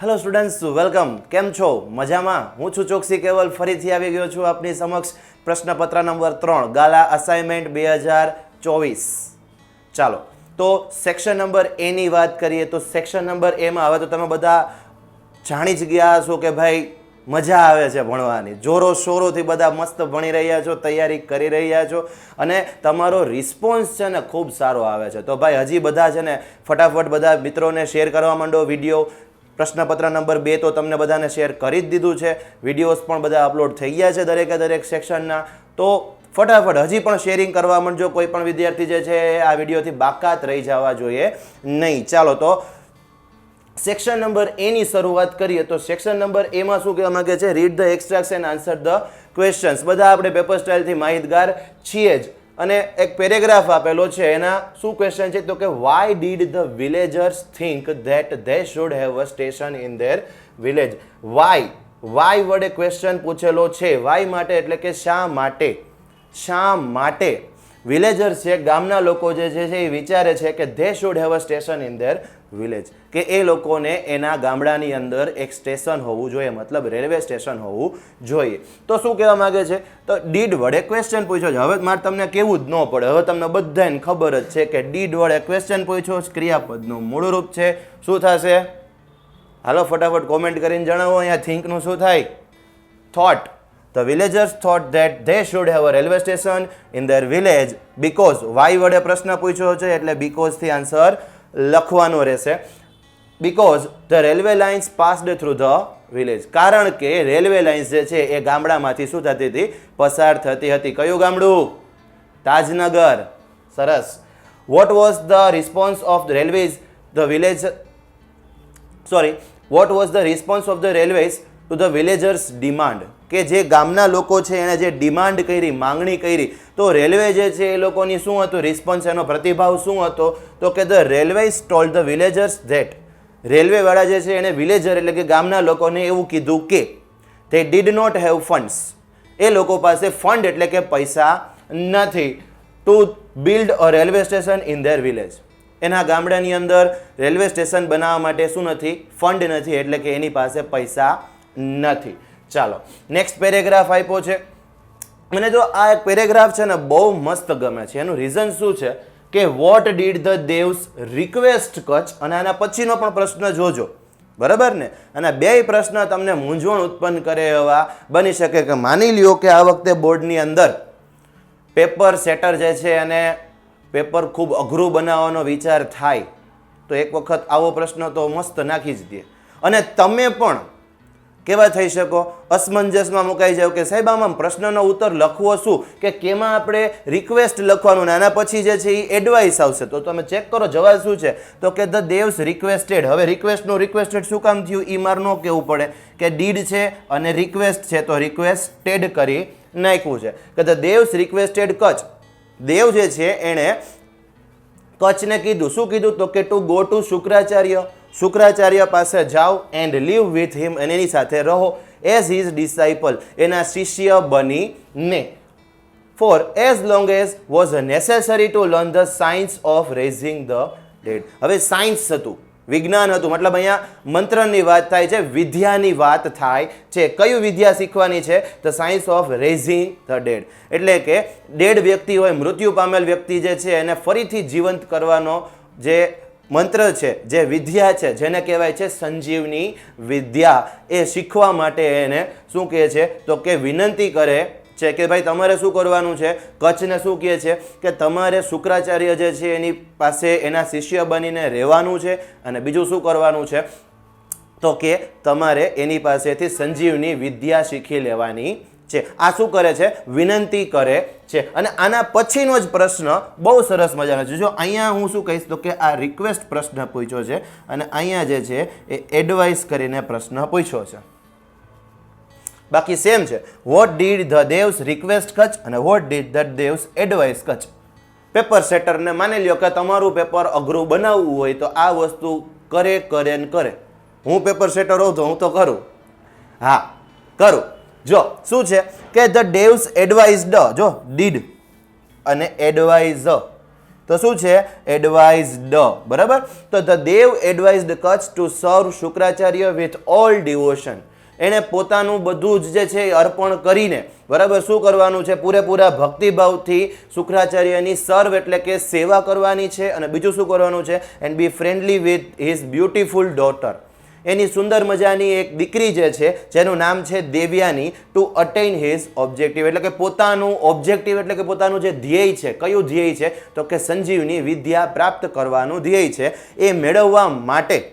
Hello students welcome કેમ છો? મજામાં? હું છું ચોકસી કેવલ. ફરીથી આવી ગયો છું આપની સમક્ષ પ્રશ્નપત્ર નંબર ત્રણ, ગાલા અસાઇનમેન્ટ બે હજાર ચોવીસ. ચાલો, તો સેક્શન નંબર એની વાત કરીએ, તો સેક્શન નંબર એમાં હવે તો તમે બધા જાણી જ ગયા હશો કે ભાઈ, મજા આવે છે ભણવાની. જોરો શોરોથી બધા મસ્ત ભણી રહ્યા છો, તૈયારી કરી રહ્યા છો, અને તમારો રિસ્પોન્સ છે ને ખૂબ સારો આવે છે. તો ભાઈ, હજી બધા છે ને ફટાફટ બધા મિત્રોને શેર કરવા માંડો વીડિયો પ્રશ્નપત્ર નંબર બે તો તમને બધાને શેર કરી જ દીધું છે. વિડીયોઝ પણ બધા અપલોડ થઈ ગયા છે દરેકે દરેક સેક્શનના. તો ફટાફટ હજી પણ શેરિંગ કરવા માંડજો. કોઈ પણ વિદ્યાર્થી જે છે આ વિડીયોથી બાકાત રહી જવા જોઈએ નહીં. ચાલો તો સેક્શન નંબર એની શરૂઆત કરીએ. તો સેક્શન નંબર એમાં શું કહેવા માંગે છે? Read the extracts and answer the questions બધા આપણે પેપર સ્ટાઇલથી માહિતગાર છીએ જ. અને એક પેરેગ્રાફ આપેલો છે, એના શું ક્વેશ્ચન છે? તો કે why did the villagers think that they should have a station in their village why why વડે ક્વેશ્ચન પૂછેલો છે. વાય માટે? એટલે કે, શા માટે? શા માટે? વિલેજર્સ છે, ગામના લોકો જે છે એ વિચારે છે કે they should have a station in their village કે એ લોકોને એના ગામડાની અંદર એક સ્ટેશન હોવું જોઈએ, મતલબ રેલવે સ્ટેશન હોવું જોઈએ. તો શું કહેવા માંગે છે? તો ડીડ વડે ક્વેશ્ચન પૂછ્યો છે. હવે મારે તમને કેવું જ ન પડે. હવે તમને બધાને ખબર જ છે કે ડીડ વડે ક્વેશ્ચન પૂછ્યો ક્રિયાપદનું મૂળ રૂપ છે. શું થશે? હાલો, ફટાફટ કોમેન્ટ કરીને જણાવો અહીંયા થિંકનું શું થાય? Thought. The villagers thought that they should have a railway station in their village because why વડે પ્રશ્ન પૂછ્યો છે એટલે because થી આન્સર લખવાનો રહેશે because the railway lines passed through the village કારણ કે રેલવે લાઇન્સ જે છે એ ગામડામાંથી શું થતી હતી પસાર થતી હતી કયું ગામડું તાજનગર સરસ what was the response of the railways the village sorry what was the response of the railways to the villagers demand કે જે ગામના લોકો છે એણે જે ડિમાન્ડ કરી, માંગણી કરી, તો રેલવે જે છે એ લોકોની શું હતું? રિસ્પોન્સ, એનો પ્રતિભાવ શું હતો? તો કે the railway told the villagers that. રેલવેવાળા જે છે એણે વિલેજર એટલે કે ગામના લોકોને એવું કીધું કે તે ડીડ નોટ હેવ ફંડ્સ એ લોકો પાસે ફંડ એટલે કે પૈસા નથી to build a railway station in their village એના ગામડાની અંદર રેલવે સ્ટેશન બનાવવા માટે શું નથી? ફંડ નથી એટલે કે એની પાસે પૈસા નથી. ચાલો નેક્સ્ટ પેરેગ્રાફ આપ્યો છે. મને જો આ એક પેરેગ્રાફ છે ને બહુ મસ્ત ગમે છે. એનું રીઝન શું છે? કે what did the devas request Kacha? અને આના પછીનો પણ પ્રશ્ન જોજો. બરાબર ને? અને બે પ્રશ્ન તમને મૂંઝવણ ઉત્પન્ન કરે એવા બની શકે કે માની લ્યો કે આ વખતે બોર્ડની અંદર પેપર સેટર જે છે એને પેપર ખૂબ અઘરું બનાવવાનો વિચાર થાય. તો એક વખત આવો પ્રશ્ન તો મસ્ત નાખી જ દે. અને તમે પણ કેવા થઈ શકો? અસમંજસમાં મુકાઈ જાવ કે સાહેબ, આમાં પ્રશ્નનો ઉત્તર લખવો શું? કે કેમાં આપણે રિક્વેસ્ટ લખવાનું? આના પછી જે છે એ એડવાઇસ આવશે. તો તમે ચેક કરો, જવાબ શું છે? તો કે ધ દેવ્સ રિક્વેસ્ટેડ હવે રિક્વેસ્ટનું રિક્વેસ્ટેડ શું કામ થયું? એ મારે ન કહેવું પડે. કે ડીડ છે અને રિક્વેસ્ટ છે, તો રિક્વેસ્ટેડ કરી નાખ્યું છે. કે ધ દેવ્સ રિક્વેસ્ટેડ કચ્છ. દેવ જે છે, એણે કચ્છને કીધું. શું કીધું? તો કે to go to Shukracharya. Shukracharya પાસે જાઓ એન્ડ લીવ વિથ હિમ અને એની સાથે રહો. એઝ હિઝ ડિસાઇપલ એના શિષ્ય બનીને. For as long as was necessary to learn the science of raising the dead હવે સાયન્સ હતું. વિજ્ઞાન હતું. મતલબ અહીંયા મંત્રની વાત થાય છે, વિદ્યાની વાત થાય છે. કયું વિદ્યા શીખવાની છે? The science of raising the dead એટલે કે ડેડ વ્યક્તિ હોય, મૃત્યુ પામેલ વ્યક્તિ જે છે, એને ફરીથી જીવંત કરવાનો જે મંત્ર છે, જે વિદ્યા છે, જેને કહેવાય છે સંજીવની વિદ્યા. એ શીખવા માટે એને શું કહે છે? તો કે વિનંતી કરે છે કે ભાઈ તમારે શું કરવાનું છે? કચ્છને શું કહે છે? કે તમારે શુક્રાચાર્ય જે છે એની પાસે એના શિષ્ય બનીને રહેવાનું છે અને બીજું શું કરવાનું છે? તો કે તમારે એની પાસેથી સંજીવની વિદ્યા શીખી લેવાની છે. આ શું કરે છે? વિનંતી કરે છે. અને આના પછીનો જ પ્રશ્ન બહુ સરસ મજાનો છે. જો અહીંયા હું શું કહીશ તો કે આ રિક્વેસ્ટ પ્રશ્ન પૂછ્યો છે અને અહીંયા જે છે એ એડવાઇસ કરીને પ્રશ્ન પૂછ્યો છે. બાકી સેમ છે. What did the devas request Kacha અને what did the devas advise Kacha paper સેટરને માની લ્યો કે તમારું પેપર અઘરું બનાવવું હોય તો આ વસ્તુ કરે કરે ને કરે. હું પેપર સેટર હોઉં તો હું તો કરું. હા, કરું. જો, શું છે? કે ધ ડેવ્સ એડવાઇઝ ડ જો, ડીડ અને એડવાઇઝ. તો શું છે? એડવાઇઝડ, બરાબર? તો the deva advised Kacha to serve Shukracharya with all devotion એણે પોતાનું બધું જ જે છે એ અર્પણ કરીને, બરાબર, શું કરવાનું છે? પૂરેપૂરા ભક્તિભાવથી શુક્રાચાર્યની સર્વ એટલે કે સેવા કરવાની છે. અને બીજું શું કરવાનું છે? And be friendly with his beautiful daughter એની સુંદર મજાની એક દીકરી જે છે, જેનું નામ છે Devyani to attain his objective એટલે કે પોતાનું ઓબ્જેક્ટિવ એટલે કે પોતાનું જે ધ્યેય છે, કયું ધ્યેય છે? તો કે સંજીવની વિદ્યા પ્રાપ્ત કરવાનું ધ્યેય છે. એ મેળવવા માટે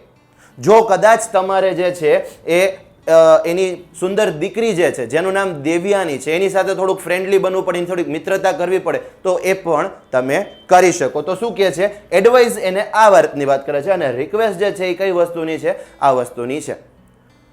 જો કદાચ તમારે જે છે, એ એની સુંદર દીકરી જે છે, જેનું નામ દેવ્યાની છે, એની સાથે થોડુંક ફ્રેન્ડલી બનવું પડે, એની થોડીક મિત્રતા કરવી પડે, તો એ પણ તમે કરી શકો. તો શું કહે છે? એડવાઇસ એને આ વાતની વાત કરે છે અને રિક્વેસ્ટ જે છે એ કઈ વસ્તુની છે? આ વસ્તુની છે.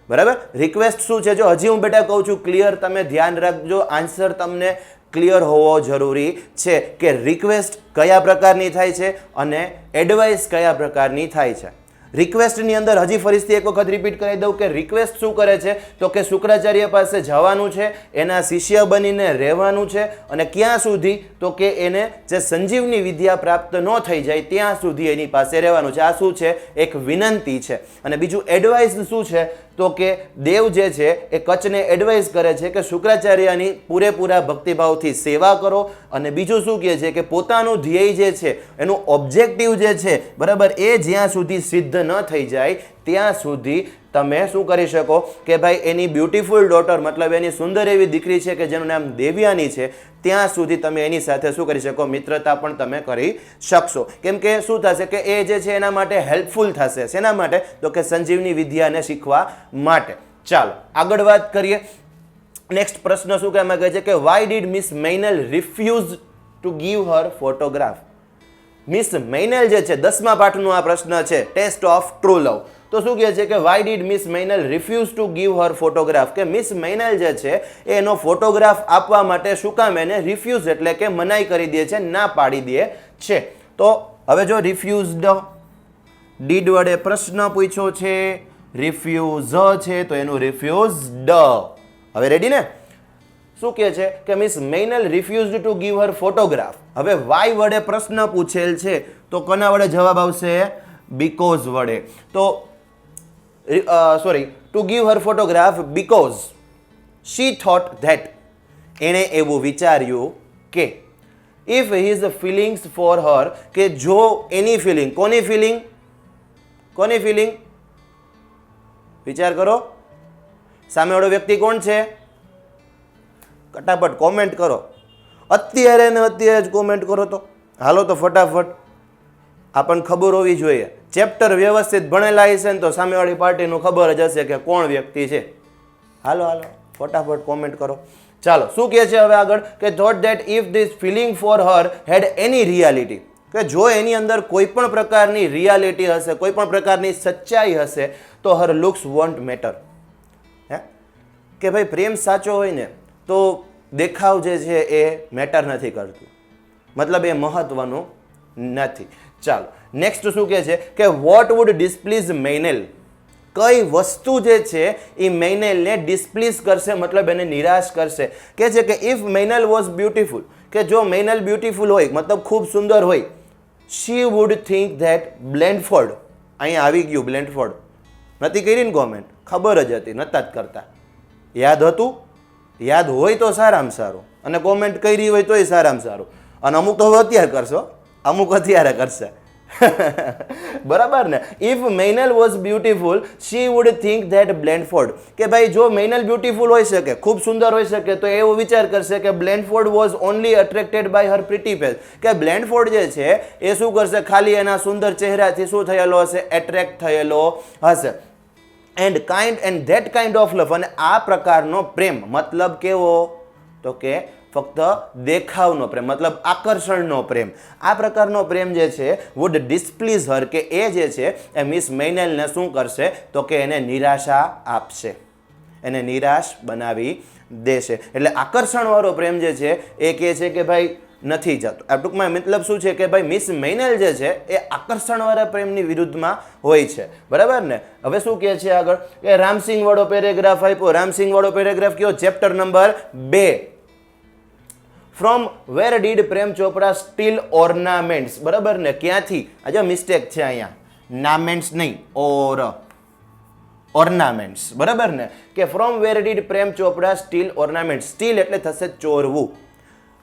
બરાબર? રિક્વેસ્ટ શું છે? જો હજી હું બેટા કહું છું ક્લિયર તમે ધ્યાન રાખજો આન્સર તમને ક્લિયર હોવો જરૂરી છે કે રિક્વેસ્ટ કયા પ્રકારની થાય છે અને એડવાઇસ કયા પ્રકારની થાય છે. રિક્વેસ્ટની અંદર હજી ફરીથી એક વખત રિપીટ કરી દઉં કે રિક્વેસ્ટ શું કરે છે? તો કે શુક્રાચાર્ય પાસે જવાનું છે, એના શિષ્ય બનીને રહેવાનું છે અને ક્યાં સુધી? તો કે એને જે સંજીવની વિદ્યા પ્રાપ્ત ન થઈ જાય ત્યાં સુધી એની પાસે રહેવાનું છે. આ શું છે? એક વિનંતી છે. અને બીજું એડવાઇસ શું છે? તો કે દેવ જે છે એ કચ્છને એડવાઇસ કરે છે કે શુક્રાચાર્યની પૂરેપૂરા ભક્તિભાવથી સેવા કરો અને બીજું શું કહે છે કે પોતાનું ધ્યેય જે છે, એનું ઓબ્જેક્ટિવ જે છે, બરાબર, એ જ્યાં સુધી સિદ્ધ ન થઈ જાય ત્યાં સુધી તમે શું કરી શકો કે ભાઈ એની બ્યુટીફુલ ડોટર મતલબ એની સુંદર એવી દીકરી છે કે જેનું નામ દેવ્યાની છે, ત્યાં સુધી તમે એની સાથે શું કરી શકો? મિત્રતા પણ તમે કરી શકશો. કેમ કે શું થશે કે એ જે છે એના માટે હેલ્પફુલ થશે. શેના માટે? તો કે સંજીવની વિદ્યાને શીખવા માટે. ચાલો, આગળ વાત કરીએ. નેક્સ્ટ પ્રશ્ન શું કહેવામાં કહે છે કે why did Miss Mainal refuse to give her photograph Miss Mainal જે છે, દસમા પાઠનો આ પ્રશ્ન છે. ટેસ્ટ ઓફ ટ્રુ લવ તો શું કહે છે કે why did Miss Mainal refuse to give her photograph કે મિસ મૈનલ જે છે એનો ફોટોગ્રાફ આપવા માટે શું કામ એને રિફ્યુઝ એટલે કે મનાઈ કરી દે છે, ના પાડી દે છે. તો હવે જો રિફ્યુઝડ ડીડ વડે પ્રશ્ન પૂછ્યો છે રિફ્યુઝ છે, તો એનું રિફ્યુઝડ હવે રેડી ને? શું કહે છે કે Miss Mainal refused to give her photograph હવે વાય વડે પ્રશ્ન પૂછેલ છે, તો કોના વડે જવાબ આવશે? બીકોઝ વડે. તો sorry to give her photograph because she thought that એણે એવું વિચાર્યું કે if his feelings for her કે જો એની ફિલિંગ કોની ફિલિંગ કોની ફિલિંગ વિચાર કરો. સામેવાળો વ્યક્તિ કોણ છે? કટાફટ કોમેન્ટ કરો. અત્યારે ને અત્યારે જ કોમેન્ટ કરો તો. હાલો તો ફટાફટ. આપણને ખબર હોવી જોઈએ. ચેપ્ટર વ્યવસ્થિત ભણેલા હશે ને તો સામેવાળી પાર્ટીનું ખબર જ હશે કે કોણ વ્યક્તિ છે. હાલો હાલો, ફટાફટ કોમેન્ટ કરો. ચાલો, શું કહે છે હવે આગળ? કે thought that if this feeling for her had any reality કે જો એની અંદર કોઈ પણ પ્રકારની રિયાલિટી હશે, કોઈ પણ પ્રકારની સચ્ચાઈ હશે, તો હર લુક્સ વોન્ટ મેટર હે? કે ભાઈ, પ્રેમ સાચો હોય ને, તો દેખાવ જે છે એ મેટર નથી કરતું. મતલબ એ મહત્વનું નથી. ચાલો નેક્સ્ટ શું કહે છે? કે વોટ વુડ ડિસ્પ્લીઝ મેઇનેલ કઈ વસ્તુ જે છે એ મેઇનેલને ડિસ્પ્લીઝ કરશે, મતલબ એને નિરાશ કરશે. કે છે કે ઇફ મેઇનલ વોઝ બ્યુટીફુલ કે જો મેઇનલ બ્યુટીફુલ હોય, મતલબ ખૂબ સુંદર હોય she would think that Blandford અહીંયા આવી ગયું બ્લેન્ડફોર્ડ નથી કરી ને કોમેન્ટ ખબર જ હતી નતા જ કરતા. યાદ હતું? યાદ હોય તો સારામાં સારું. અને કોમેન્ટ કરી હોય તોય સારામાં સારું. અને અમુક તો અત્યારે કરશો અમુક અત્યારે કરશે. બરાબર ને? If Mainal was beautiful she would think that Blandford કે ભાઈ, જો મેનલ બ્યુટીફુલ હોઈ શકે, ખૂબ સુંદર હોઈ શકે, તો એવો વિચાર કરશે કે Blandford was only attracted by her pretty face કે બ્લેન્ડફોર્ડ જે છે, એ શું કરશે? ખાલી એના સુંદર ચહેરાથી શું થયેલો હશે? એટ્રેક્ટ થયેલો હશે. And kind and that kind of love અને આ પ્રકારનો પ્રેમ, મતલબ કેવો? તો કે ફક્ત દેખાવનો પ્રેમ, મતલબ આકર્ષણનો પ્રેમ. આ પ્રકારનો પ્રેમ જે છે વુડ ડિસ્પ્લીઝ હર કે એ જે છે, એ મિસ મૈનેલને શું કરશે? તો કે એને નિરાશા આપશે. એને નિરાશ બનાવી દેશે. એટલે આકર્ષણવાળો પ્રેમ જે છે, એ કહે છે કે ભાઈ નથી જતો. આ ટૂંકમાં મતલબ શું છે કે ભાઈ મિસ મેનેલ જે છે, એ આકર્ષણવાળા પ્રેમની વિરુદ્ધમાં હોય છે. બરાબર ને? હવે શું કહે છે આગળ? કે રામસિંહ વાળો પેરેગ્રાફ આપ્યો. રામસિંહ વાળો પેરેગ્રાફ કયો? ચેપ્ટર નંબર બે. From where did Prem Chopra steal ornaments બરાબર ને? ક્યાંથી? આજે મિસ્ટેક છે અહીંયા. નામેન્ટ્સ નહીં, ઓર ઓર્નામેન્ટ્સ બરાબર ને? કે from where did Prem Chopra steel ornament steel એટલે થશે ચોરવું.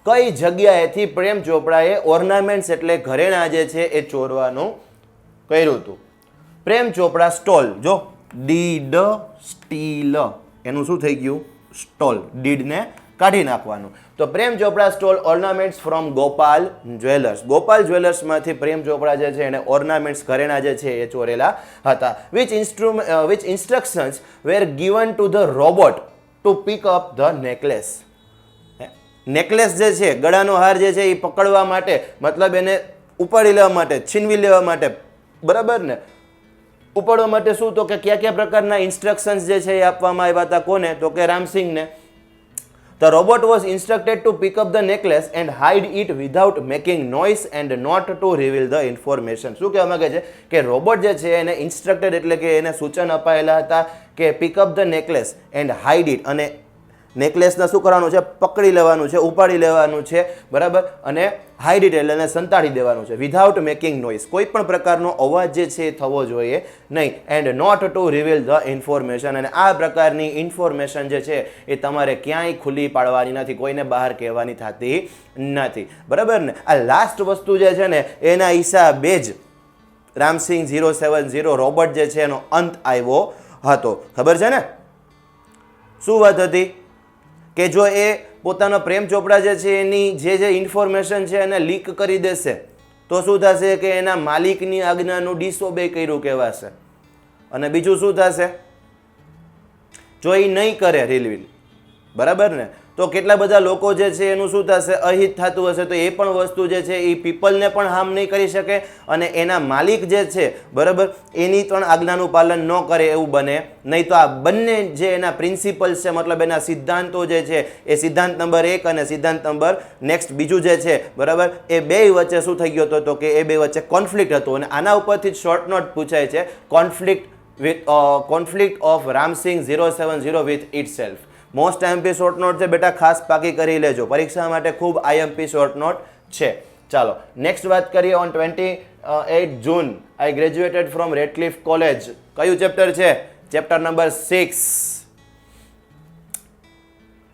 કઈ જગ્યાએથી પ્રેમ ચોપડાએ ઓર્નામેન્ટ્સ એટલે ઘરેણા જે છે એ ચોરવાનું કર્યું હતું? પ્રેમ ચોપડા સ્ટોલ જો ડીડ સ્ટીલ એનું શું થઈ ગયું? સ્ટોલ ડીડને કાઢી નાખવાનું. તો Prem Chopra stole ornaments from Gopal jewellers. Gopal જ્વેલર્સમાંથી Prem Chopra જે છે એને ઓર્નામેન્ટ્સ ઘરેણા જે છે એ ચોરેલા હતા. Which instrument which instructions were given to the robot to pick up the necklace necklace જે છે, ગળાનો હાર જે છે એ પકડવા માટે, મતલબ એને ઉપાડી લેવા માટે, છીનવી લેવા માટે, બરાબર ને? ઉપાડવા માટે શું? તો કે કયા કયા પ્રકારના ઇન્સ્ટ્રક્શન્સ જે છે એ આપવામાં આવ્યા હતા? કોને? તો કે રામસિંહને. Robot was instructed to pick up the necklace and hide it without making noise and not to reveal the information. શું કહેવા માંગે છે કે રોબોટ જે છે એને ઇન્સ્ટ્રક્ટેડ એટલે કે એને સૂચન અપાયેલા હતા કે pick up the necklace and hide it અને નેકલેસને શું કરવાનું છે? પકડી લેવાનું છે, ઉપાડી લેવાનું છે, બરાબર? અને હાઈ એટલે એને સંતાડી દેવાનું છે વિધાઉટ મેકિંગ નોઇઝ કોઈ પણ પ્રકારનો અવાજ જે છે એ થવો જોઈએ નહીં. And not to reveal the information અને આ પ્રકારની ઇન્ફોર્મેશન જે છે એ તમારે ક્યાંય ખુલ્લી પાડવાની નથી, કોઈને બહાર કહેવાની થતી નથી. બરાબર ને? આ લાસ્ટ વસ્તુ જે છે ને, એના હિસાબે જ Ramsingh zero seven zero robot જે છે એનો અંત આવ્યો હતો. ખબર છે ને? શું વાત હતી? કે જો એ પોતાનો પ્રેમ ચોપડા જે છે, એની જે જે ઇન્ફોર્મેશન છે એને લીક કરી દેશે, તો શું થશે કે એના માલિકની આજ્ઞાનું ડિસઓબે કર્યું કહેવાશે. અને બીજું શું થશે? જો એ નહીં કરે રીલવીલ બરાબર ને? તો કેટલા બધા લોકો જે છે એનું શું થશે? અહિત થતું હશે તો એ પણ વસ્તુ જે છે એ પીપલને પણ હાર્મ નહીં કરી શકે અને એના માલિક જે છે, બરાબર, એની પણ આજ્ઞાનું પાલન ન કરે એવું બને. નહીં તો આ બંને જે એના પ્રિન્સિપલ્સ છે, મતલબ એના સિદ્ધાંતો જે છે, એ સિદ્ધાંત નંબર એક અને સિદ્ધાંત નંબર નેક્સ્ટ બીજું જે છે, બરાબર, એ બે વચ્ચે શું થઈ ગયો હતો તો કે એ બે વચ્ચે કોન્ફ્લિક્ટ હતું અને આના ઉપરથી જ શોર્ટ નોટ પૂછાય છે conflict of Ramsingh zero seven zero with itself most IMP short note છે, બેટા, ખાસ પાકી કરી લેજો. પરીક્ષા માટે ખૂબ આઈએમપી શોર્ટ નોટ છે. ચાલો નેક્સ્ટ વાત કરીએ on twenty eight June I graduated from Radcliffe college કયું ચેપ્ટર છે? Chapter number six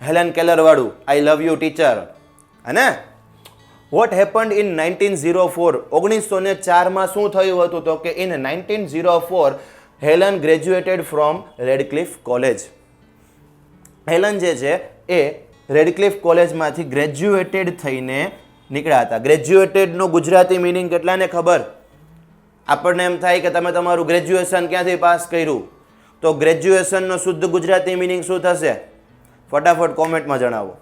Helen કેલરવાળું I love you teacher hey what happened in nineteen zero four ઓગણીસો ને ચારમાં શું થયું હતું? તો કે in nineteen zero four Helen graduated from Radcliffe college Helen જે છે એ રેડક્લિફ કોલેજમાંથી ગ્રેજ્યુએટેડ થઈને નીકળ્યા હતા. ગ્રેજ્યુએટેડનો ગુજરાતી મિનિંગ કેટલાને ખબર? આપણને એમ થાય કે તમે તમારું ગ્રેજ્યુએશન ક્યાંથી પાસ કર્યું? તો ગ્રેજ્યુએશનનો શુદ્ધ ગુજરાતી મિનિંગ શું થશે? ફટાફટ કોમેન્ટમાં જણાવો.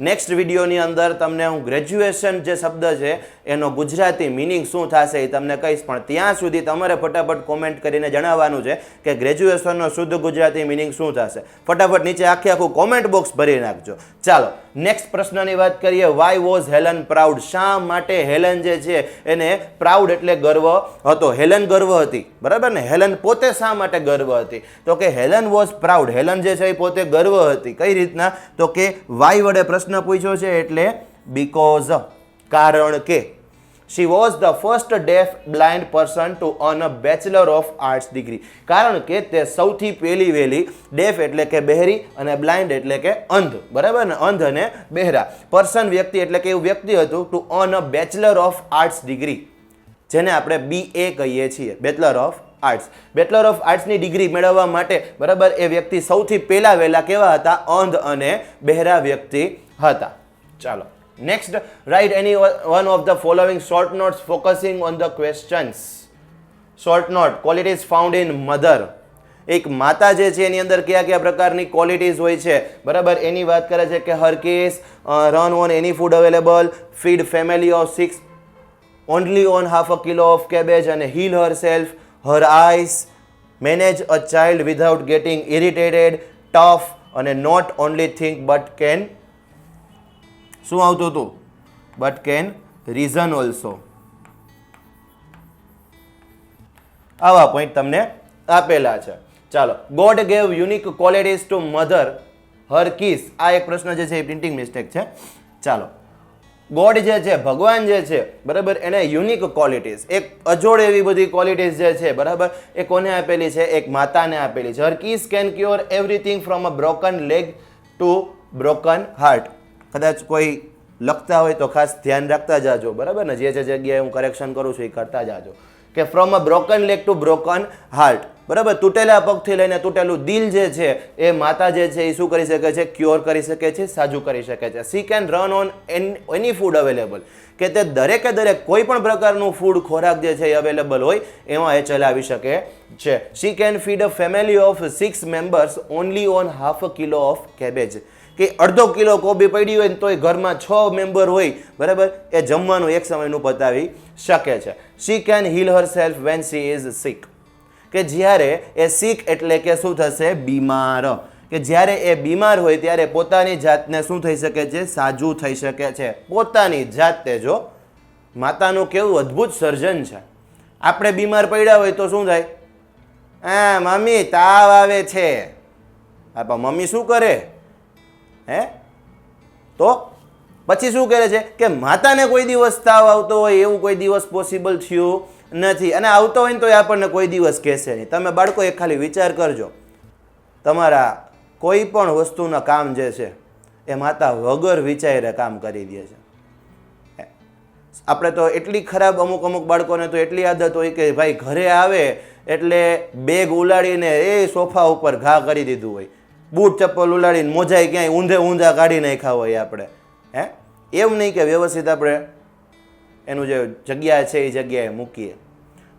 નેક્સ્ટ વિડીયોની અંદર તમને હું ગ્રેજ્યુએશન જે શબ્દ છે, એનો ગુજરાતી મિનિંગ શું થશે એ તમને કહીશ. પણ ત્યાં સુધી તમારે ફટાફટ કોમેન્ટ કરીને જણાવવાનું છે કે ગ્રેજ્યુએશનનો શુદ્ધ ગુજરાતી મિનિંગ શું થશે. ફટાફટ નીચે આખે આખું કોમેન્ટ બોક્સ ભરી નાખજો. ચાલો. નેક્સ્ટ પ્રશ્નની વાત કરીએ વાય વોઝ હેલન પ્રાઉડ શા માટે હેલન જે છે, એને પ્રાઉડ એટલે ગર્વ હતો. હેલન ગર્વ હતી, બરાબર ને? હેલન પોતે શા માટે ગર્વ હતી? તો કે હેલન વોઝ પ્રાઉડ હેલન જે છે, એ પોતે ગર્વ હતી. કઈ રીતના? તો કે વાય વડે પ્રશ્ન પૂછ્યો છે? એટલે બીકોઝ કારણ કે she was the first deaf blind person to earn a bachelor of arts degree કારણ કે તે સૌથી પહેલી વહેલી ડેફ એટલે કે બહેરી અને બ્લાઇન્ડ એટલે કે અંધ. બરાબર ને? અંધ અને બહેરા. પર્સન વ્યક્તિ એટલે કે એવું વ્યક્તિ હતું to earn a bachelor of arts degree જેને આપણે બી એ કહીએ છીએ. Bachelor of arts bachelor of આર્ટ્સની degree મેળવવા માટે, બરાબર, એ વ્યક્તિ સૌથી પહેલાં વહેલા કેવા હતા? અંધ અને બહેરા વ્યક્તિ હતા. ચાલો. Next write any one of the following short notes focusing on the questions short note qualities found in mother એક માતા જે છે, એની અંદર કયા કયા પ્રકારની ક્વોલિટીઝ હોય છે? બરાબર? એની વાત કરે છે કે her case run on any food available feed family of six only on half a kilo of cabbage અને heal herself her eyes manage a child without getting irritated tough અને not only think but can શું આવતું હતું? But can reason also આવા point તમને આપેલા છે. ચાલો God gave unique qualities to mother her kiss આ એક પ્રશ્ન જે છે એ પ્રિન્ટિંગ મિસ્ટેક છે. ચાલો ગોડ જે છે, ભગવાન જે છે, બરાબર, એને યુનિક ક્વોલિટીઝ એક અજોડ એવી બધી ક્વોલિટીઝ જે છે, બરાબર, એ કોને આપેલી છે? એક માતાને આપેલી છે. Her kiss can cure everything from a broken leg to broken heart કદાચ કોઈ લખતા હોય તો ખાસ ધ્યાન રાખતા જાજો, બરાબર ને? જે જે જગ્યાએ હું કરેક્શન કરું છું એ કરતા જાજો. કે from a broken leg to broken heart બરાબર? તૂટેલા પગથી લઈને તૂટેલું દિલ જે છે, એ માતા જે છે એ શું કરી શકે છે? ક્યોર કરી શકે છે, સાજું કરી શકે છે. She can run on any food available કે તે દરેકે દરેક કોઈ પણ પ્રકારનું ફૂડ ખોરાક જે છે એ અવેલેબલ હોય, એમાં એ ચલાવી શકે છે. She can feed a family of six members only on half a kilo of cabbage કે અડધો કિલો કોબી પડી હોય ને તોય ઘરમાં છ મેમ્બર હોય, બરાબર? એ જમવાનું એક સમયનું પતાવી શકે છે. She can heal herself when she is sick કે જ્યારે એ સિક એટલે કે શું થશે? બીમાર. કે જ્યારે એ બીમાર હોય ત્યારે પોતાની જાતને શું થઈ શકે છે? સાજું થઈ શકે છે. પોતાની જાતે જો માતાનું કેવું અદ્ભુત સર્જન છે. આપણે બીમાર પડ્યા હોય તો શું થાય? હા મમ્મી, તાવ આવે છે. આપણા મમ્મી શું કરે? હે? તો પછી શું કરે છે? કે માતાને કોઈ દિવસ તાવ આવતો હોય, એવું કોઈ દિવસ પોસિબલ થયું નથી. અને આવતો હોય ને તો એ આપણને કોઈ દિવસ કહેશે નહીં. તમે બાળકો એ ખાલી વિચાર કરજો. તમારા કોઈ પણ વસ્તુના કામ જે છે, એ માતા વગર વિચારે કામ કરી દે છે. આપણે તો એટલી ખરાબ અમુક અમુક બાળકોને તો એટલી આદત હોય કે ભાઈ ઘરે આવે એટલે બેગ ઉલાડીને એ સોફા ઉપર ઘા કરી દીધું હોય. બૂટ ચપ્પલ ઉલાડીને મોજાઈ ક્યાંય, ઊંધે ઊંધા કાઢી નાખ્યા હોય આપણે. હે? એમ નહીં કે વ્યવસ્થિત આપણે એનું જે જગ્યા છે એ જગ્યાએ મૂકીએ.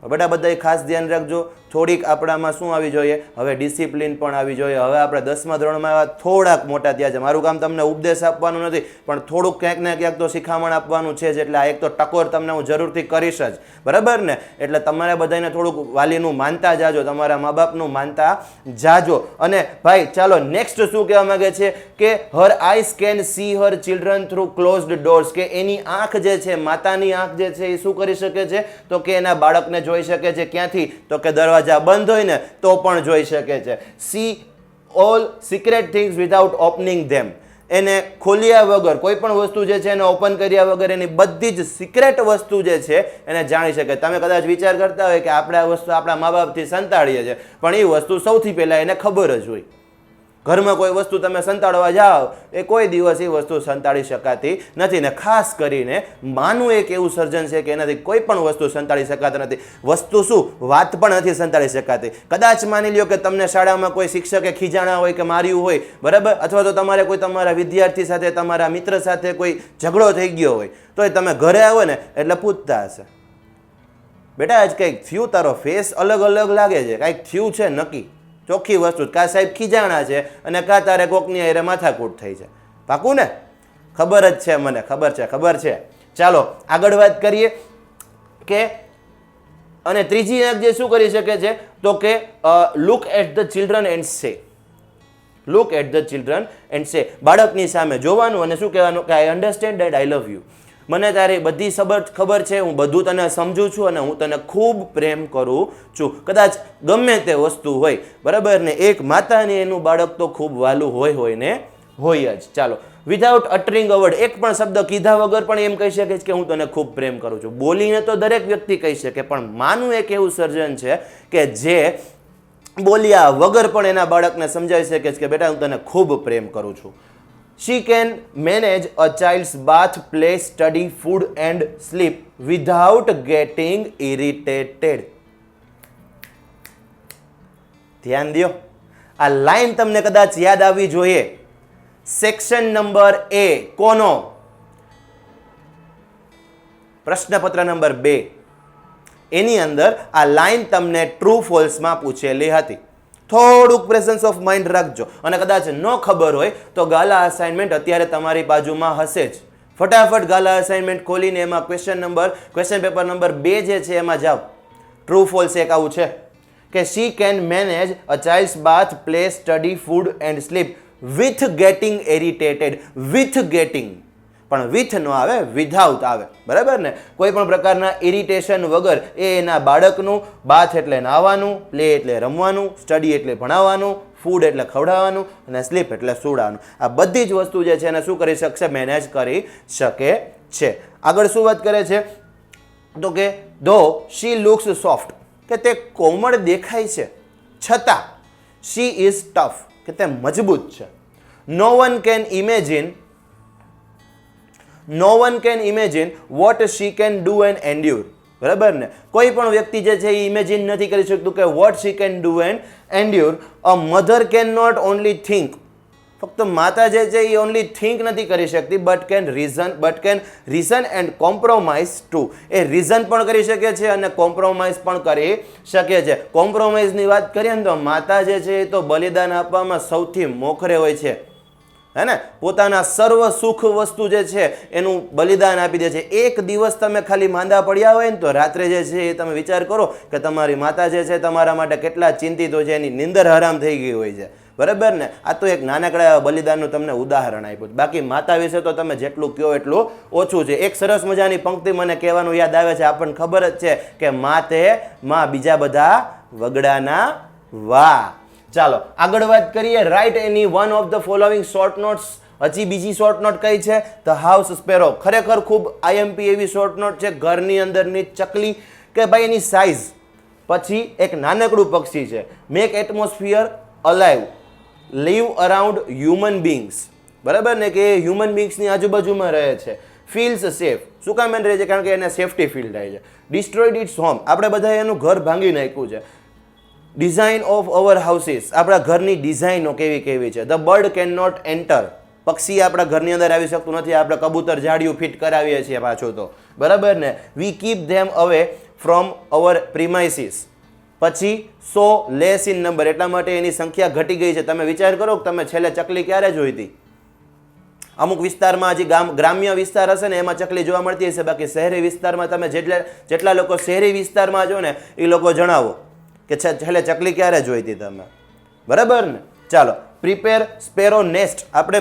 બેટા બધાએ ખાસ ધ્યાન રાખજો થોડીક આપણામાં શું આવી જોઈએ? હવે ડિસિપ્લિન પણ આવી જોઈએ. હવે આપણે દસમા ધોરણમાં એવા થોડાક મોટા થયા છે. મારું કામ તમને ઉપદેશ આપવાનું નથી, પણ થોડુંક ક્યાંક ને ક્યાંક તો શિખામણ આપવાનું છે જ. એટલે આ એક તો ટકોર તમને હું જરૂરથી કરીશ જ. બરાબર ને? એટલે તમારે બધાને થોડુંક વાલીનું માનતા જાજો, તમારા મા બાપનું માનતા જાજો. અને ભાઈ, ચાલો નેક્સ્ટ શું કહેવા માગે છે? કે her eyes can see her children through closed doors કે એની આંખ જે છે, માતાની આંખ જે છે, એ શું કરી શકે છે? તો કે એના બાળકને જોઈ શકે છે ક્યાંથી? તો કે દરવાજા બંધ હોય ને તો પણ જોઈ શકે છે. See all secret things without opening them એને ખોલ્યા વગર, કોઈ પણ વસ્તુ જે છે એને ઓપન કર્યા વગર એની બધી જ સિક્રેટ વસ્તુ જે છે એને જાણી શકે. તમે કદાચ વિચાર કરતા હોય કે આપણે આ વસ્તુ આપણા મા બાપથી સંતાડીએ છીએ, પણ એ વસ્તુ સૌથી પહેલાં એને ખબર જ હોય. ઘરમાં કોઈ વસ્તુ તમે સંતાડવા જાઓ, એ કોઈ દિવસ એ વસ્તુ સંતાડી શકાતી નથી. ને ખાસ કરીને માનું એક એવું સર્જન છે કે એનાથી કોઈ પણ વસ્તુ સંતાડી શકાતી નથી. વસ્તુ શું? વાત પણ નથી સંતાડી શકાતી. કદાચ માની લ્યો કે તમને શાળામાં કોઈ શિક્ષકે ખીજાણા હોય કે માર્યું હોય, બરાબર? અથવા તો તમારે કોઈ તમારા વિદ્યાર્થી સાથે, તમારા મિત્ર સાથે કોઈ ઝઘડો થઈ ગયો હોય તો એ તમે ઘરે આવો ને એટલે પૂછતા હશે. બેટા, આજ કંઈક થયું? તારો ફેસ અલગ અલગ લાગે છે. કાંઈક થયું છે નક્કી? ચોખ્ખી વસ્તુ. કા સાહેબ ખીજાણા છે અને કા તારે કોકની હારે માથાકૂટ થઈ છે. પાકું ને? ખબર જ છે મને, ખબર છે ખબર છે. ચાલો, આગળ વાત કરીએ કે અને ત્રીજી આંખ જે શું કરી શકે છે? તો કે look at the children and say look at the children and say બાળકની સામે જોવાનું અને શું કહેવાનું? કે I understand that I love you મને તારી બધી સબર ખબર છે, હું બધું તને સમજું છું અને હું તને ખૂબ પ્રેમ કરું છું. કદાચ ગમે તે વસ્તુ હોય, બરાબર ને? એક માતાને એનું બાળક તો ખૂબ વાલું હોય હોય ને? હોય જ. ચાલો. વિધાઉટ અટરિંગ અવર્ડ એક પણ શબ્દ કીધા વગર પણ એમ કહી શકે છે કે હું તને ખૂબ પ્રેમ કરું છું. બોલીને તો દરેક વ્યક્તિ કહી શકે, પણ માનું એક એવું સર્જન છે કે જે બોલ્યા વગર પણ એના બાળકને સમજાવી શકે છે કે બેટા હું તને ખૂબ પ્રેમ કરું છું. She can manage a child's bath play study food and sleep without getting irritated ધ્યાન દો આ લાઈન તમને કદાચ યાદ આવવી જોઈએ. સેક્શન નંબર એ કોનો? પ્રશ્નપત્ર નંબર બે. એની અંદર આ લાઈન તમને ટ્રુ ફોલ્સમાં પૂછેલી હતી. થોડુંક પ્રેઝન્સ ઓફ માઇન્ડ રાખજો. અને કદાચ ન ખબર હોય, તો ગાલા અસાઇનમેન્ટ અત્યારે તમારી બાજુમાં હશે જ. ફટાફટ ગાલા અસાઇનમેન્ટ ખોલીને એમાં question number question paper number બે જે છે એમાં જાઓ. ટ્રુ ફોલ્સ એક આવું છે. કે she can manage a child bath play study food and sleep with getting irritated with getting પણ વિથ ન આવે વિધાઉટ આવે. બરાબર ને? કોઈ પણ પ્રકારના ઇરિટેશન વગર એ એના બાળકનું બાથ એટલે નાહવાનું પ્લે એટલે રમવાનું સ્ટડી એટલે ભણાવવાનું ફૂડ એટલે ખવડાવવાનું અને સ્લીપ એટલે સુડાવવાનું. આ બધી જ વસ્તુ જે છે એને શું કરી શકશે? મેનેજ કરી શકે છે. આગળ શું વાત કરે છે? તો કે ધો શી લુક્સ સોફ્ટ કે તે કોમળ દેખાય છે. છતાં શી ઇઝ ટફ કે તે મજબૂત છે. No one can imagine no one can imagine what she can do and endure બરાબર ને? કોઈ પણ વ્યક્તિ જે છે એ ઇમેજિન નથી કરી શકતું કે what she can do and endure a mother can not only think ફક્ત માતા જે છે એ ઓનલી થિંક નથી કરી શકતી but can reason but can reason and compromise to a reason પણ કરી શકે છે અને કોમ્પ્રોમાઇઝ પણ કરી શકે છે. કોમ્પ્રોમાઇઝની વાત કરીએ ને તો માતા જે છે એ તો બલિદાન આપવામાં સૌથી મોખરે હોય છે. હે ને પોતાના સર્વ સુખ વસ્તુ જે છે, એનું બલિદાન આપી દે છે. એક દિવસ તમે ખાલી માંદા પડ્યા હોય ને, તો રાત્રે જે છે એ તમે વિચાર કરો કે તમારી માતા જે છે, તમારા માટે કેટલા ચિંતિત હોય છે, એની નિંદર હરામ થઈ ગઈ હોય છે. બરાબર ને? આ તો એક નાનકડા બલિદાનનું તમને ઉદાહરણ આપ્યું બાકી માતા વિશે તો તમે જેટલું કહો એટલું ઓછું છે. એક સરસ મજાની પંક્તિ મને કહેવાનું યાદ આવે છે. આપણને ખબર જ છે કે માતે માં બીજા બધા વગડાના વાહ ચાલો, આગળ વાત કરીએ. Write any one of the following short notes હજી બીજી શોર્ટ નોટ કઈ છે? ધ હાઉસ સ્પેરો ખરેખર ખૂબ આઈએમપી એવી શોર્ટ નોટ છે, ઘરની અંદરની ચકલી કે ભાઈ એની સાઇઝ પછી એક નાનકડું પક્ષી છે. Make atmosphere alive live around human beings બરાબર ને કે હ્યુમન બિંગ્સની આજુબાજુમાં રહે છે. ફીલ્સ સેફ શું કામ એને રહે છે? કારણ કે એને સેફટી ફીલ થાય છે. ડિસ્ટ્રોઈડ ઇટ્સ હોમ આપણે બધા એનું ઘર ભાંગી નાખ્યું છે. ડિઝાઇન ઓફ અવર હાઉસીસ આપણા ઘરની ડિઝાઇનો કેવી કેવી છે? The bird can not enter પક્ષી આપણા ઘરની અંદર આવી શકતું નથી. આપણે કબૂતર ઝાડિયું ફિટ કરાવીએ છીએ પાછું તો. બરાબર ને? We keep them away from our premises પછી સો લેસ ઇન નંબર એટલા માટે એની સંખ્યા ઘટી ગઈ છે. તમે વિચાર કરો કે તમે છેલ્લે ચકલી ક્યારે જોઈ હતી? અમુક વિસ્તારમાં હજી ગામ, ગ્રામ્ય વિસ્તાર હશે ને, એમાં ચકલી જોવા મળતી હશે. બાકી શહેરી વિસ્તારમાં તમે જેટલા જેટલા લોકો શહેરી વિસ્તારમાં જો ને, એ લોકો જણાવો. કે છેલ્લે ચકલી ક્યારે જોઈ હતી તમે? બરાબર ને? ચાલો પ્રિપેર સ્પેરો નેસ્ટ આપણે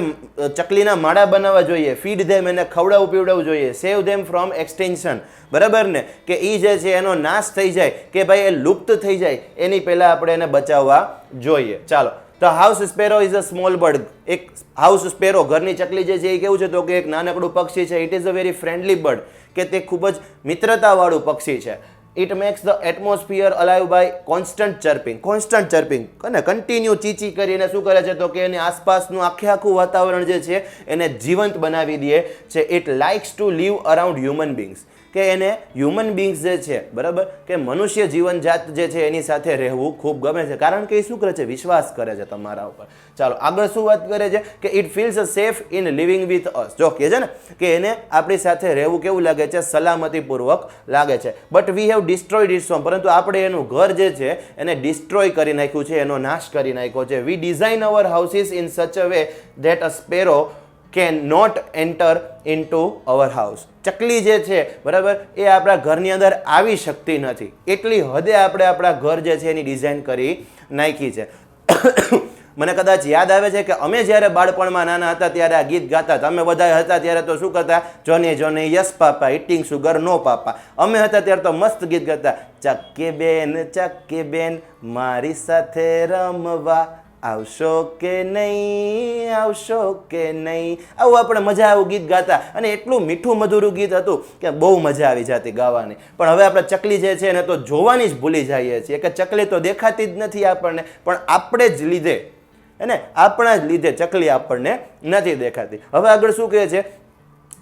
ચકલીના માળા બનાવવા જોઈએ. ફીડ ધેમ એને ખવડાવવું પીવડાવવું જોઈએ. સેવ ધેમ ફ્રોમ એક્સટેન્શન બરાબર ને? કે એ જે છે, એનો નાશ થઈ જાય, કે ભાઈ એ લુપ્ત થઈ જાય, એની પહેલાં આપણે એને બચાવવા જોઈએ. ચાલો, તો house sparrow is a small bird એક હાઉસ સ્પેરો ઘરની ચકલી જે છે, એ કેવું છે તો કે એક નાનકડું પક્ષી છે. It is a very friendly bird કે તે ખૂબ જ મિત્રતાવાળું પક્ષી છે. It makes the atmosphere alive by constant chirping constant chirping અને કન્ટિન્યુ ચીચી કરીને શું કરે છે તો કે એની આસપાસનું આખે આખું વાતાવરણ જે છે એને જીવંત બનાવી દે છે. It likes to live around human beings કે એને હ્યુમન બિંગ્સ જે છે, બરાબર? કે મનુષ્ય જીવન જાત જે છે, એની સાથે રહેવું ખૂબ ગમે છે. કારણ કે એ શું કરે છે? વિશ્વાસ કરે છે તમારા ઉપર. ચાલો, આગળ શું વાત કરે છે? કે it feels safe in living with us જો કે છે ને, કે એને આપણી સાથે રહેવું કેવું લાગે છે? સલામતીપૂર્વક લાગે છે. But we have destroyed its home પરંતુ આપણે એનું ઘર જે છે, એને ડિસ્ટ્રોય કરી નાખ્યું છે, એનો નાશ કરી નાખ્યો છે. We design our houses in such a way that a sparrow can not enter into our house ચકલી જે છે, બરાબર, એ આપણા ઘરની અંદર આવી શકતી નથી. એટલી હદે આપણે આપણા ઘર જે છે એની ડિઝાઇન કરી નાખી છે. મને કદાચ યાદ આવે છે કે અમે જ્યારે બાળપણમાં નાના હતા ત્યારે આ ગીત ગાતા હતા. અમે બધા હતા ત્યારે તો શું કરતા? જોને જોને yes papa eating sugar no papa અમે હતા ત્યારે તો મસ્ત ગીત ગાતા. ચક્કે બેન ચક્કે બેન, મારી સાથે રમવા આવશો કે નહીં? આવશો કે નહીં? આવું આપણે મજા આવું ગીત ગાતા અને એટલું મીઠું મધુરું ગીત હતું કે બહુ મજા આવી જતી ગાવાની. પણ હવે આપણે ચકલી જે છે એને તો જોવાની જ ભૂલી જઈએ છીએ કે ચકલી તો દેખાતી જ નથી આપણને, પણ આપણે જ લીધે, એને આપણા જ લીધે ચકલી આપણને નથી દેખાતી. હવે આગળ શું કહે છે?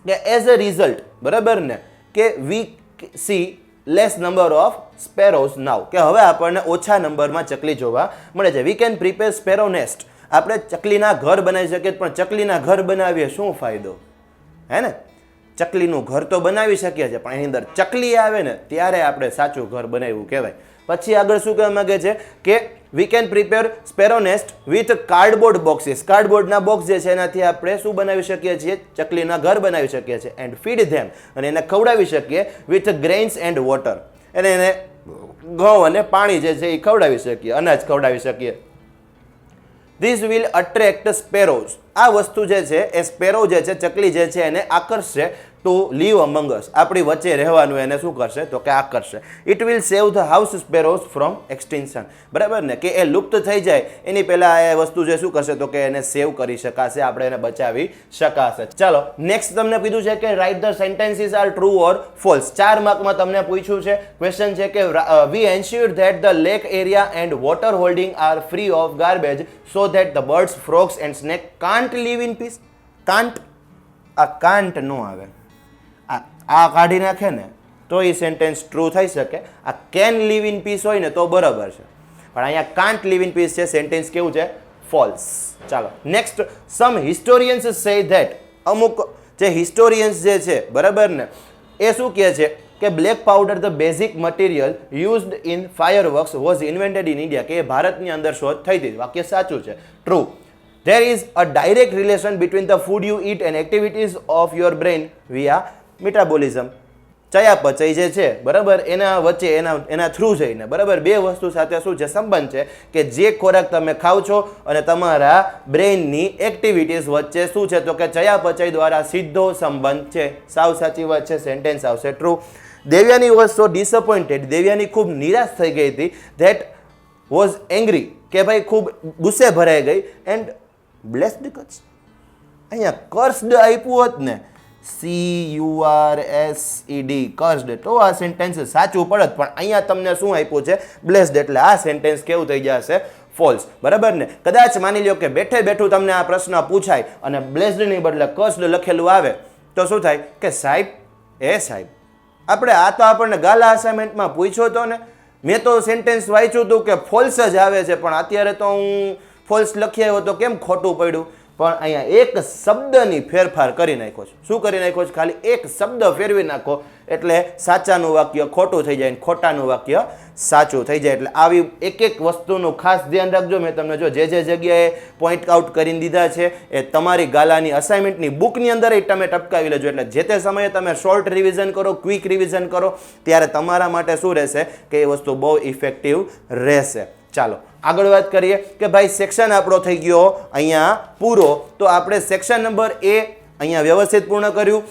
કે એઝ અ રિઝલ્ટ બરાબર ને? કે we see less number of sparrows now કે હવે આપણને ઓછા નંબરમાં ચકલી જોવા મળે છે. We can prepare sparrow nest આપણે ચકલીના ઘર બનાવી શકીએ, પણ ચકલીના ઘર બનાવીએ શું ફાયદો? હે ને? ચકલીનું ઘર તો બનાવી શકીએ છીએ, પણ એની અંદર ચકલી આવે ને, ત્યારે આપણે સાચું ઘર બનાવ્યું કહેવાય. પછી આગળ શું કહેવા માગે છે કે we can prepare sparrow nest with cardboard boxes કાર્ડબોર્ડના box જે છે, એનાથી આપણે શું બનાવી શકીએ છીએ? ચકલીના ઘર બનાવી શકીએ છીએ એન્ડ ફીડ ધેમ અને એને ખવડાવી શકીએ વિથ ગ્રેન્સ એન્ડ વોટર અને એને ઘઉં અને પાણી જે છે, એ ખવડાવી શકીએ, અનાજ ખવડાવી શકીએ. ધીસ વિલ અટ્રેક્ટ સ્પેરોઝ આ વસ્તુ જે છે, એ સ્પેરો જે છે, ચકલી જે છે, એને આકર્ષશે ટુ લીવ અમંગ અસ આપણી વચ્ચે રહેવાનું એને શું કરશે? તો કે આ કરશે. It will save the house sparrows from extinction બરાબર ને? કે એ લુપ્ત થઈ જાય, એની પહેલાં એ વસ્તુ જે શું કરશે? તો કે એને સેવ કરી શકાશે, આપણે એને બચાવી શકાશે. ચાલો નેક્સ્ટ તમને કીધું છે કે write the sentences are true or false ચાર માર્કમાં તમને પૂછ્યું છે. ક્વેશ્ચન છે કે we ensure that the lake area and water holding are free of garbage so that the birds frogs and snake can't live in peace can't આ can't ન આવે. આ કાઢી નાખે ને, તો એ સેન્ટેન્સ ટ્રુ થઈ શકે. આ કેન લીવ ઇન પીસ હોય ને, તો બરાબર છે. પણ અહીંયા કાન્ટ લીવ ઇન પીસ છે સેન્ટેન્સ કેવું છે? ફોલ્સ ચાલો નેક્સ્ટ સમ હિસ્ટોરિયન્સ સે ધેટ અમુક જે હિસ્ટોરિયન્સ જે છે, બરાબર ને, એ શું કહે છે? કે black powder the basic material used in fireworks was invented in India કે એ ભારતની અંદર શોધ થઈ હતી. વાક્ય સાચું છે. True there is a direct relation between the food you eat and activities of your brain we via metabolism ચયાપચય જે છે, બરાબર? એના વચ્ચે, એના એના થ્રુ જઈને, બરાબર? બે વસ્તુ સાથે શું છે? સંબંધ છે કે જે ખોરાક તમે ખાવ છો અને તમારા બ્રેઇનની એક્ટિવિટીઝ વચ્ચે શું છે? તો કે ચયાપચય દ્વારા સીધો સંબંધ છે. સાવ સાચી વાત છે સેન્ટેન્સ આવશે true Devyani was so disappointed Devyani ખૂબ નિરાશ થઈ ગઈ હતી. ધેટ વોઝ એંગ્રી કે ભાઈ, ખૂબ ગુસ્સે ભરાઈ ગઈ. એન્ડ બ્લેસ્ડ કચ્છ અહીંયા કર્સ્ડ આપ્યું હોત ને C U R S E cursed તો આ સેન્ટેન્સ સાચું પડત પણ અહીંયા તમને શું આપ્યું છે? બ્લેસ્ડ એટલે આ સેન્ટેન્સ કેવું થઈ જશે? ફોલ્સ બરાબર ને? કદાચ માની લ્યો કે બેઠે બેઠું તમને આ પ્રશ્ન પૂછાય અને બ્લેસ્ડની બદલે કર્સ્ડ લખેલું આવે, તો શું થાય? કે સાહેબ, એ સાહેબ, આપણે આ તો આપણને ગાલા અસાઇનમેન્ટમાં પૂછ્યો તો ને, મેં તો સેન્ટેન્સ વાંચ્યું હતું કે ફોલ્સ જ આવે છે, પણ અત્યારે તો હું ફોલ્સ લખી આવ્યો તો કેમ ખોટું પડ્યું? પણ અહીંયા એક શબ્દની ફેરફાર કરી નાખ્યો છે. શું કરી નાખ્યો છે? ખાલી એક શબ્દ ફેરવી નાખો એટલે સાચાનું વાક્ય ખોટું થઈ જાય ખોટાનું વાક્ય સાચું થઈ જાય. એટલે આવી એક એક વસ્તુનું ખાસ ધ્યાન રાખજો. મેં તમને જો જે જે જગ્યાએ પોઈન્ટ આઉટ કરીને દીધા છે, એ તમારી ગાલાની અસાઇનમેન્ટની બુકની અંદર એ તમે ટપકાવી લેજો. એટલે જે તે સમયે તમે શોર્ટ રિવિઝન કરો ક્વિક રિવિઝન કરો, ત્યારે તમારા માટે શું રહેશે? કે એ વસ્તુ બહુ ઇફેક્ટિવ રહેશે. ચાલો, આગળ વાત કરીએ કે ભાઈ સેક્શન આપણો થઈ ગયો અહીંયા પૂરો. તો આપણે સેક્શન નંબર એ અહીંયા વ્યવસ્થિત પૂર્ણ કર્યું.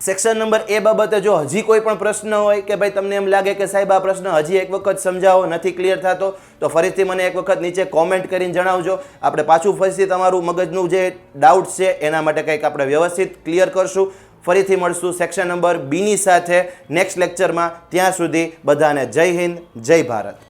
સેક્શન નંબર એ બાબતે જો હજી કોઈ પણ પ્રશ્ન હોય કે ભાઈ તમને એમ લાગે કે સાહેબ આ પ્રશ્ન હજી એક વખત સમજાવો, નથી ક્લિયર થતો, તો ફરીથી મને એક વખત નીચે કોમેન્ટ કરીને જણાવજો. આપણે પાછું ફરીથી તમારું મગજનું જે ડાઉટ છે એના માટે કંઈક આપણે વ્યવસ્થિત ક્લિયર કરશું. ફરીથી મળશું સેક્શન નંબર બીની સાથે નેક્સ્ટ લેક્ચરમાં ત્યાં સુધી બધાને જય હિન્દ, જય ભારત.